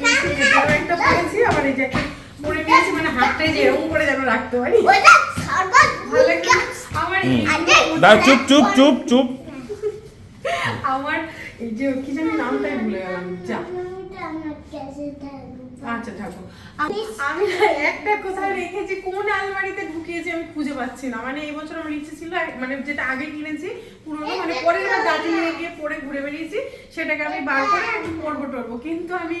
নিয়েছি ভেতরে একটা পরেছি আবার এই যে একটা পরে নিয়েছি মানে হাতটাই যে এরকম করে যেন রাখতে পারি। আমার দাঁড়া চুপ চুপ চুপ চুপ। আমার এই যে কি জানি নামটাই ভুলে গেলাম। যা। আচ্ছা থাকো। আম- আমি একটা কোথায় রেখেছি কোন আলমারিতে ঢুকিয়েছি আমি খুঁজে পাচ্ছি না। মানে এই বছর আমার ইচ্ছে ছিল মানে যেটা আগে কিনেছি পুরোনো মানে পরের বার দার্জিলিংয়ে গিয়ে পরে ঘুরে বেরিয়েছি সেটাকে আমি বার করে পরবো টরবো। কিন্তু আমি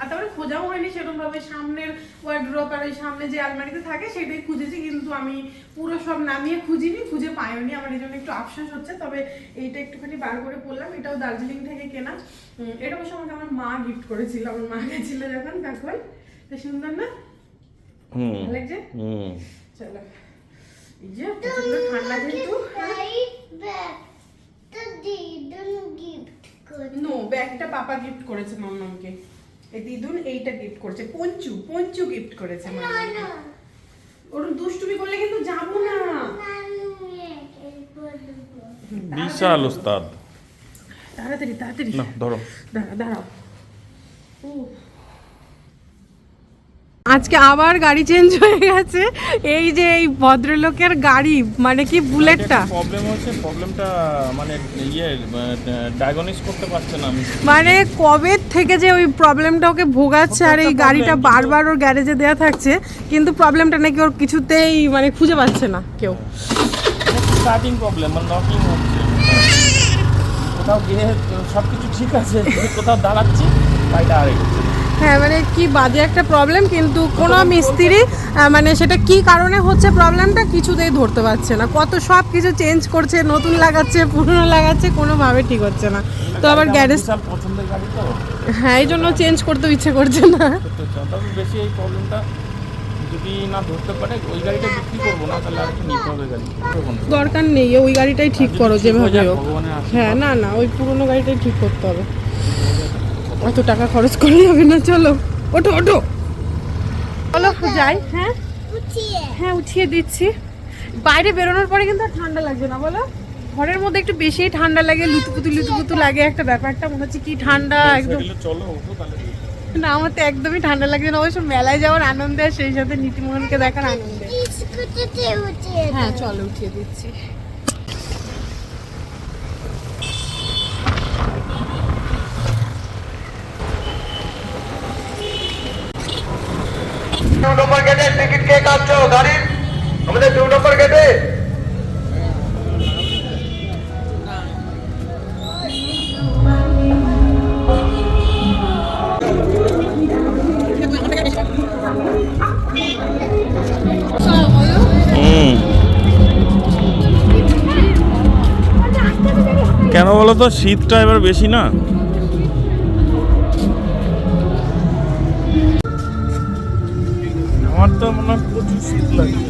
তারপরে খোঁজাও হয়নি সেরকম ভাবে সামনের ওয়ার্ড্রপ আর ওই সামনে যে আলমারিতে থাকে সেটাই খুঁজেছি কিন্তু আমি পুরো সব নামিয়ে খুঁজিনি খুঁজে পাইনি আমার এই জন্য একটু আফসোস হচ্ছে তবে এইটা একটুখানি বার করে পড়লাম এটাও দার্জিলিং থেকে কেনা। এটা অবশ্য আমাকে আমার মা গিফট করেছিল। আমার মা গেছিল যখন তখন। তো সুন্দর না হুম ভালো লাগছে? হুম। চলো। এই যে প্রচণ্ড ঠান্ডা কিন্তু নো ব্যাগটা পাপা গিফট করেছে মাম্মামকে এই দিদুন এইটা গিফট করেছে। পঞ্চু পঞ্চু গিফট করেছে মাম্মামকে ওর দুষ্টুমি করলে কিন্তু যাব না। বিশাল তাড়াতাড়ি তাড়াতাড়ি। ধরো। দাঁড়াও। আজকে আবার গাড়ি চেঞ্জ হয়ে গেছে। এই যে এই ভদ্রলোকের গাড়ি মানে কি বুলেটটা প্রবলেম হচ্ছে প্রবলেমটা মানে ইয়ে ডায়াগনিস করতে পারছে না আমি। মানে কবে থেকে যে ওই প্রবলেমটা ওকে ভোগাচ্ছে আর এই গাড়িটা বারবার ওর গ্যারেজে দেওয়া থাকছে কিন্তু প্রবলেমটা নাকি ওর কিছুতেই মানে খুঁজে পাচ্ছে না কেউ। স্টার্টিং প্রবলেম মানে নকিং হচ্ছে। কোথাও গিয়ে সব কিছু ঠিক আছে কোথাও দাঁড়াচ্ছি গাড়িটা আরেক হ্যাঁ মানে কি বাজে একটা প্রবলেম কিন্তু কোনো মিস্ত্রি মানে সেটা কি কারণে হচ্ছে প্রবলেমটা কিছুতেই ধরতে পারছে না। কত সব কিছু চেঞ্জ করছে নতুন লাগাচ্ছে পুরনো লাগাচ্ছে কোনোভাবে ঠিক হচ্ছে না। তো আবার গ্যারেজ হ্যাঁ এই জন্য চেঞ্জ করতে ইচ্ছে করছে না। বেশি এই প্রবলেমটা যদি না ধরতে পারে ওই গাড়িটা বিক্রি করব না তাহলে আর একটু নিতে হবে গাড়ি? দরকার নেই ওই গাড়িটাই ঠিক করো যেভাবে হোক। হ্যাঁ না না ওই পুরনো গাড়িটাই ঠিক করতে হবে। অত টাকা খরচ করা যাবে না চলো। ওঠো ওঠো। চলো যাই হ্যাঁ? হ্যাঁ উঠিয়ে দিচ্ছি। বাইরে বেরোনোর পরে কিন্তু আর ঠান্ডা লাগছে না বলো? ঘরের মধ্যে একটু বেশিই ঠান্ডা লাগে লুতুপুতু লুতুপুতু লাগে একটা ব্যাপারটা মনে হচ্ছে কি ঠান্ডা একদম। চলো না আমার তো একদমই ঠান্ডা লাগছে না অবশ্য মেলায় যাওয়ার আনন্দে আর সেই সাথে নীতিমোহনকে দেখার আনন্দে। হ্যাঁ চলো উঠিয়ে দিচ্ছি। দু নম্বর গেটে টিকিট কে কাটছো, গাড়ির? আমাদের দু নম্বর গেটে। কেন বলো তো? শীতটা এবার বেশি না? আমার মনে হয় প্রচুর শীত লাগে।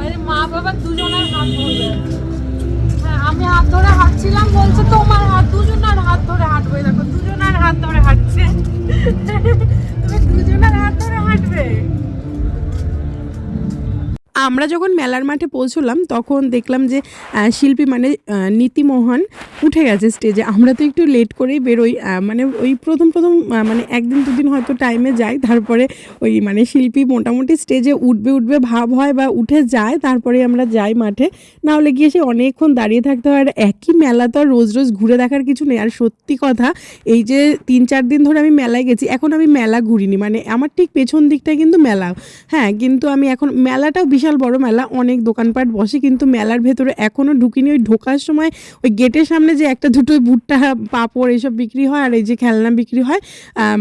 আরে মা বাবা দুজনের হাত ধরে। হ্যাঁ আমি হাত ধরে হাঁটছিলাম, বলছে তোমার হাত, দুজনের হাত ধরে আমরা যখন মেলার মাঠে পৌঁছলাম, তখন দেখলাম যে শিল্পী মানে নীতিমোহন উঠে গেছে স্টেজে আমরা তো একটু লেট করেই বেরোই মানে ওই প্রথম প্রথম মানে একদিন দুদিন হয়তো টাইমে যাই, তারপরে ওই মানে শিল্পী মোটামুটি স্টেজে উঠবে উঠবে, ভাব হয় বা উঠে যায়, তারপরে আমরা যাই মাঠে। না হলে গিয়ে সে অনেকক্ষণ দাঁড়িয়ে থাকতে হয়। আর একই মেলা তো আর রোজ রোজ ঘুরে দেখার কিছু নেই। আর সত্যি কথা, এই যে তিন চার দিন ধরে আমি মেলায় গেছি, এখন আমি মেলা ঘুরিনি। মানে আমার ঠিক পেছন দিকটায় কিন্তু মেলা। হ্যাঁ কিন্তু আমি এখন, মেলাটাও বিশাল বড় মেলা, অনেক দোকানপাট বসে, কিন্তু মেলার ভেতরে এখনও ঢুকিনি। ওই ঢোকার সময় ওই গেটের সামনে যে একটা দুটো ভুট্টা পাঁপড় এইসব বিক্রি হয় আর এই যে খেলনা বিক্রি হয়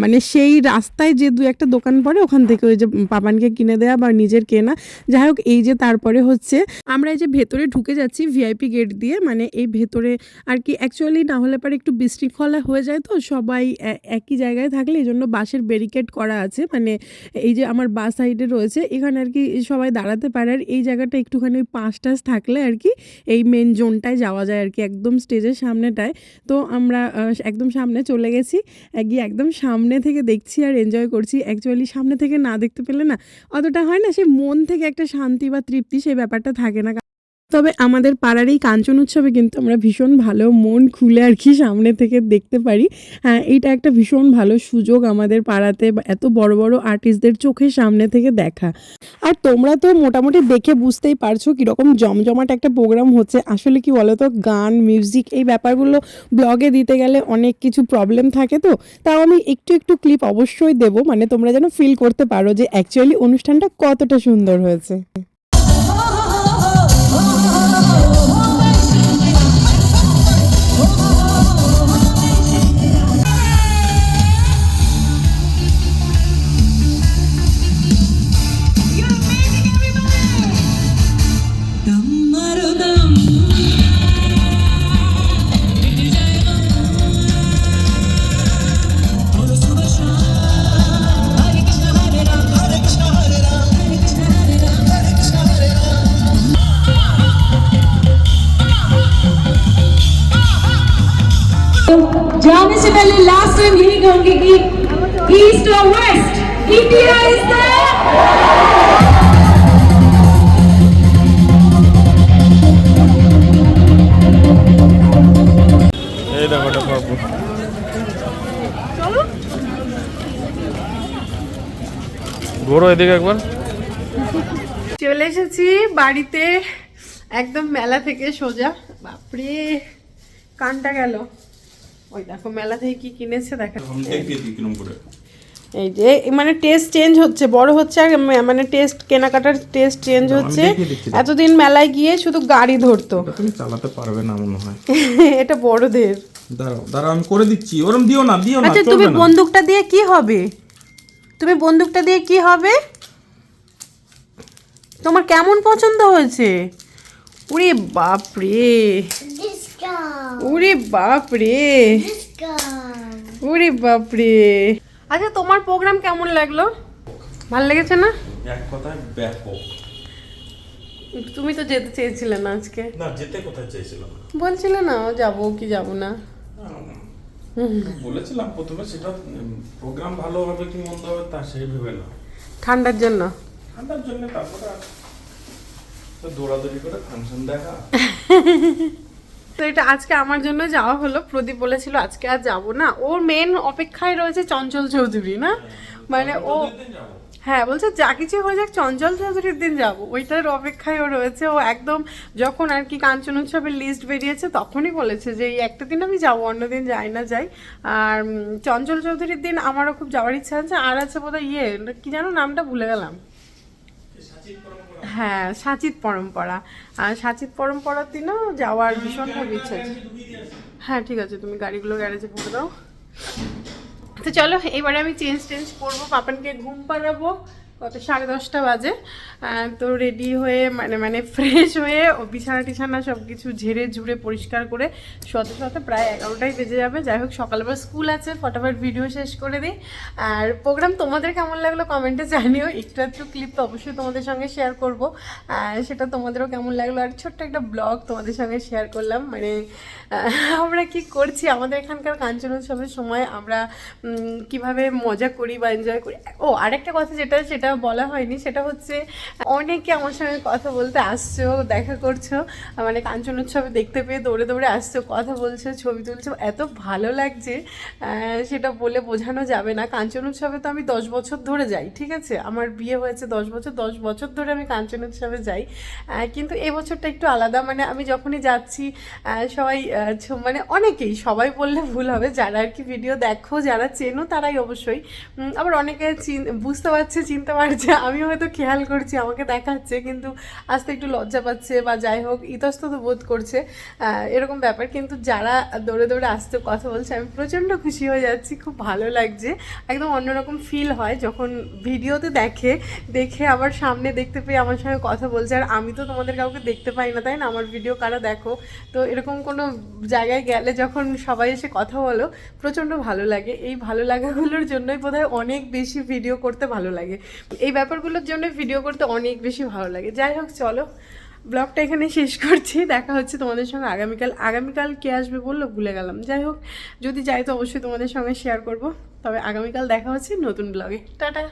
মানে সেই রাস্তায় যে দু একটা দোকান পড়ে, ওখান থেকে ওই যে পাপানকে কিনে দেওয়া বা নিজের কেনা। যাই হোক, এই যে তারপরে হচ্ছে, আমরা এই যে ভেতরে ঢুকে যাচ্ছি ভিআইপি গেট দিয়ে মানে এই ভেতরে আর কি অ্যাকচুয়ালি না হলে পরে একটু বিশৃঙ্খলা হয়ে যায় তো, সবাই একই জায়গায় থাকলে, এই জন্য বাসের ব্যারিকেড করা আছে। মানে এই যে আমার বাস সাইডে রয়েছে, এখানে আর কি সবাই দাঁড়াতে পারে আর এই জায়গাটা একটুখানি ওই পাঁচ থাকলে আর কি এই মেন জোনটায় যাওয়া যায় আর কি, একদম স্টেজের সামনেটায়। তো আমরা একদম সামনে চলে গেছি গিয়ে একদম সামনে থেকে দেখছি আর এনজয় করছি। অ্যাকচুয়ালি সামনে থেকে না দেখতে পেলে না, অতটা হয় না, সে মন থেকে একটা শান্তি বা তৃপ্তি সেই ব্যাপারটা থাকে না। তবে আমাদের পাড়ার এই কাঞ্চন উৎসবে কিন্তু আমরা ভীষণ ভালো মন খুলে আর কি সামনে থেকে দেখতে পারি। হ্যাঁ এইটা একটা ভীষণ ভালো সুযোগ আমাদের পাড়াতে এত বড় বড় আর্টিস্টদের চোখের সামনে থেকে দেখা। আর তোমরা তো মোটামুটি দেখে বুঝতেই পারছ কীরকম জমজমাট একটা প্রোগ্রাম হচ্ছে। আসলে কি বলো তো গান মিউজিক এই ব্যাপারগুলো ব্লগে দিতে গেলে অনেক কিছু প্রবলেম থাকে তো। তাও আমি একটু একটু ক্লিপ অবশ্যই দেবো। মানে তোমরা যেন ফিল করতে পারো যে অ্যাকচুয়ালি অনুষ্ঠানটা কতটা সুন্দর হয়েছে। पहले लास्ट टाइम यही कहूंगी कि ईस्ट और वेस्ट इंडिया इज द এই দেখো এটা পাবো ঘোরো এদিকে একবার চলে এসেছি বাড়িতে একদম মেলা থেকে সোজা বাপরে কানটা গেল ওই দেখো মেলা থেকে কি কিনেছে দেখা এই যে মানে টেস্ট চেঞ্জ হচ্ছে বড় হচ্ছে আর মানে টেস্ট কেনাকাটার টেস্ট চেঞ্জ হচ্ছে। এতদিন মেলায় গিয়ে শুধু গাড়ি ধরতো। তুমি চালাতে পারবে না মনে হয়। এটা বড়দের। দাঁড়াও দাঁড়াও আমি করে দিচ্ছি। ওরম দিও না দিও না আচ্ছা তুমি বন্দুকটা দিয়ে কি হবে? তুমি বন্দুকটা দিয়ে কি হবে? তোমার কেমন পছন্দ হয়েছে? উরে বাপ রে উরে বাপ রে উরে বাপ রে আচ্ছা তোমার প্রোগ্রাম কেমন লাগল? ভালো লেগেছে না? এক কথায় ব্যাপক। তুমি তো যেতে চেয়েছিলে না আজকে। না যেতে কোথায় চেয়েছিলাম বলছিলে না যাব কি যাব না। বলেছিলাম প্রথমে সেটা প্রোগ্রাম ভালো হবে কি মন্দ হবে তা সেই ভেবে না। ঠান্ডার জন্য? ঠান্ডার জন্য তারপরে দৌড়াদৌড়ি করে ফাংশন দেখা। তো এটা আজকে আমার জন্য যাওয়া হলো। প্রদীপ বলেছিল আজকে আর যাব না। ওর মেন অপেক্ষায় রয়েছে চঞ্চল চৌধুরী না? মানে ও হ্যাঁ বলছে যা কিছু হয়ে যাক চঞ্চল চৌধুরীর দিন যাব। ওইটার অপেক্ষায় ও রয়েছে। ও একদম যখন আর কি কাঞ্চন উৎসবের লিস্ট বেরিয়েছে তখনই বলেছে যে এই একটা দিন আমি যাব অন্যদিন যাই না যাই। আর চঞ্চল চৌধুরীর দিন আমারও খুব যাওয়ার ইচ্ছা আছে। আর আছে বোধহয় ইয়ে কি জানো নামটা ভুলে গেলাম। হ্যাঁ সাচিত পরম্পরা। আর সাচিত পরম্পরার দিনও যাওয়ার ভীষণভাবে ইচ্ছা আছে। হ্যাঁ ঠিক আছে, তুমি গাড়িগুলো গ্যারেজে ভরে দাও। তো চলো, এবারে আমি চেঞ্জ টেঞ্জ করব, পাপানকে ঘুম পাড়াবো। কত সাড়ে দশটা বাজে। তো রেডি হয়ে মানে মানে ফ্রেশ হয়ে বিছানা টিছানা সব কিছু ঝেড়ে ঝুড়ে পরিষ্কার করে শত শত প্রায় এগারোটাই বেজে যাবে। যাই হোক সকালবেলা স্কুল আছে, ফটাফট ভিডিও শেষ করে দিই। আর প্রোগ্রাম তোমাদের কেমন লাগল কমেন্টে জানিও। একটু একটু ক্লিপ তো অবশ্যই তোমাদের সঙ্গে শেয়ার করব। সেটা তোমাদেরও কেমন লাগল? আর ছোট্ট একটা ব্লগ তোমাদের সঙ্গে শেয়ার করলাম। মানে আমরা কি করছি? আমাদের এখানকার কাঞ্চন উৎসবের সময় আমরা কীভাবে মজা করি বা এনজয় করি? ও, আরেকটা কথা যেটা, সেটা বলা হয়নি সেটা হচ্ছে, অনেকে আমার সঙ্গে কথা বলতে আসছো, দেখা করছ মানে কাঞ্চন উৎসবে দেখতে পেয়ে দৌড়ে দৌড়ে আসছো, কথা বলছো, ছবি তুলছো, এত ভালো লাগছে সেটা বলে বোঝানো যাবে না। কাঞ্চন উৎসবে তো আমি দশ বছর ধরে যাই, ঠিক আছে? আমার বিয়ে হয়েছে দশ বছর দশ বছর ধরে আমি কাঞ্চন উৎসবে যাই কিন্তু এই বছরটা একটু আলাদা। মানে আমি যখনই যাচ্ছি সবাই মানে অনেকেই, সবাই বললে ভুল হবে, যারা আর কি ভিডিও দেখো, যারা চেনো তারাই অবশ্যই। আবার অনেকে চিন- বুঝতে পারছে, চিনতে পারছে আমি হয়তো খেয়াল করছি, আমাকে দেখাচ্ছে, কিন্তু আসতে একটু লজ্জা পাচ্ছে বা যাই হোক, ইতস্তত বোধ করছে এরকম ব্যাপার। কিন্তু যারা দৌড়ে দৌড়ে আসতে কথা বলছে, আমি প্রচণ্ড খুশি হয়ে যাচ্ছি, খুব ভালো লাগছে। একদম অন্যরকম ফিল হয় যখন ভিডিওতে দেখে দেখে আবার সামনে দেখতে পেয়ে আমার সঙ্গে কথা বলছে। আর আমি তো তোমাদের কাউকে দেখতে পাই না, তাই না? আমার ভিডিও কারা দেখো? তো এরকম কোনো জায়গায় গেলে যখন সবাই এসে কথা বলো, প্রচণ্ড ভালো লাগে। এই ভালো লাগাগুলোর জন্যই বোধহয় অনেক বেশি ভিডিও করতে ভালো লাগে। এই ব্যাপারগুলোর জন্য ভিডিও করতে অনেক বেশি ভালো লাগে। যাই হোক, চলো, ব্লগটা এখানে শেষ করছি। দেখা হচ্ছে তোমাদের সঙ্গে আগামীকাল। আগামীকাল কে আসবে বলল? ভুলে গেলাম। যাই হোক, যদি যাই তো অবশ্যই তোমাদের সঙ্গে শেয়ার করব। তবে আগামীকাল দেখা হচ্ছে নতুন ব্লগে টাটা!